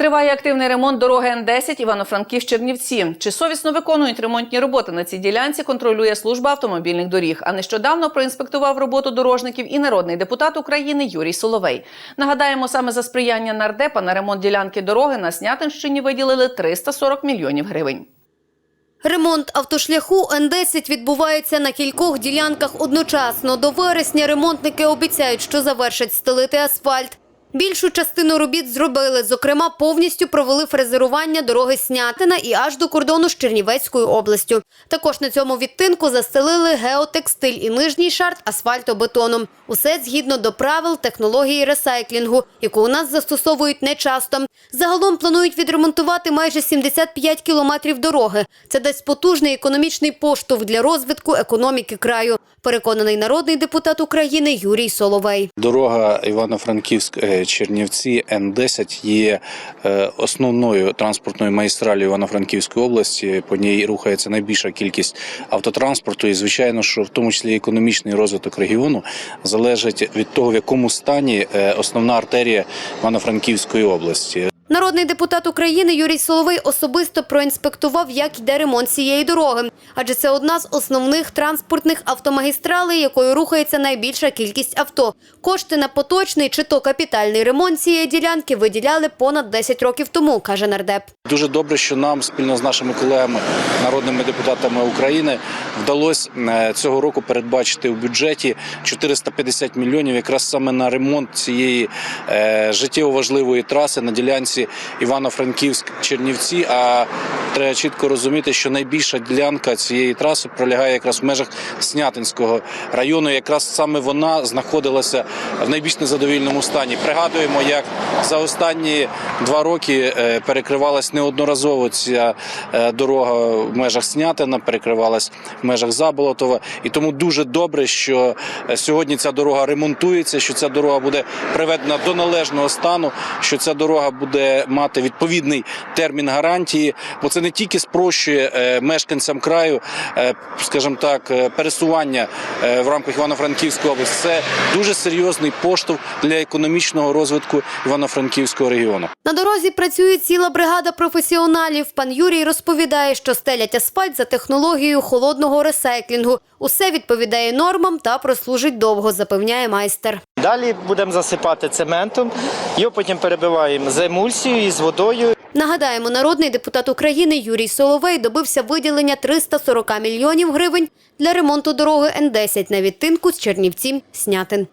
Триває активний ремонт дороги Н10 Івано-Франків-Чернівці. Чи совісно виконують ремонтні роботи на цій ділянці, контролює служба автомобільних доріг. А нещодавно проінспектував роботу дорожників і народний депутат України Юрій Соловей. Нагадаємо, саме за сприяння нардепа на ремонт ділянки дороги на Снятинщині виділили 340 мільйонів гривень. Ремонт автошляху Н-10 відбувається на кількох ділянках одночасно. До вересня ремонтники обіцяють, що завершать стелити асфальт. Більшу частину робіт зробили, зокрема, повністю провели фрезерування дороги Снятина і аж до кордону з Чернівецькою областю. Також на цьому відтинку застелили геотекстиль і нижній шарт асфальтобетоном. Усе згідно до правил технології ресайклінгу, яку у нас застосовують нечасто. Загалом планують відремонтувати майже 75 кілометрів дороги. Це дасть потужний економічний поштовх для розвитку економіки краю. Переконаний народний депутат України Юрій Соловей. Дорога Івано-Франківськ е, Чернівці Н10 є е, основною транспортною магістралью Івано-Франківської області. По ній рухається найбільша кількість автотранспорту, і звичайно, що в тому числі економічний розвиток регіону залежить від того, в якому стані е, основна артерія Івано-Франківської області. Народний депутат України Юрій Соловей особисто проінспектував, як йде ремонт цієї дороги. Адже це одна з основних транспортних автомагістралей, якою рухається найбільша кількість авто. Кошти на поточний чи то капітальний ремонт цієї ділянки виділяли понад 10 років тому, каже нардеп. Дуже добре, що нам спільно з нашими колегами, народними депутатами України, вдалося е, цього року передбачити у бюджеті 450 мільйонів якраз саме на ремонт цієї е, життєво важливої траси на ділянці Івано-Франківськ-Чернівці. А треба чітко розуміти, що найбільша ділянка цієї траси пролягає якраз в межах Снятинського району. Якраз саме вона знаходилася в найбільш незадовільному стані. Пригадуємо, як за останні два роки е, перекривалась неодноразово ця е, дорога в межах Снятина, перекривалась в межах Заболотова. І тому дуже добре, що е, сьогодні ця дорога ремонтується, що ця дорога буде приведена до належного стану, що ця дорога буде мати відповідний термін гарантії, бо це не тільки спрощує е, мешканцям краю, е, скажімо так, е, пересування в рамках Івано-Франківської області. Це дуже серйозний поштовх для економічного розвитку Івано-Франківського регіону. На дорозі працює ціла бригада професіоналів. Пан Юрій розповідає, що стелять асфальт за технологією холодного ресайклінгу. Усе відповідає нормам та прослужить довго, запевняє майстер. Далі будемо засипати цементом, його потім перебиваємо з емульсією і з водою. Нагадаємо, народний депутат України Юрій Соловей добився виділення 340 мільйонів гривень для ремонту дороги Н-10 на відтинку з Чернівців Снятин.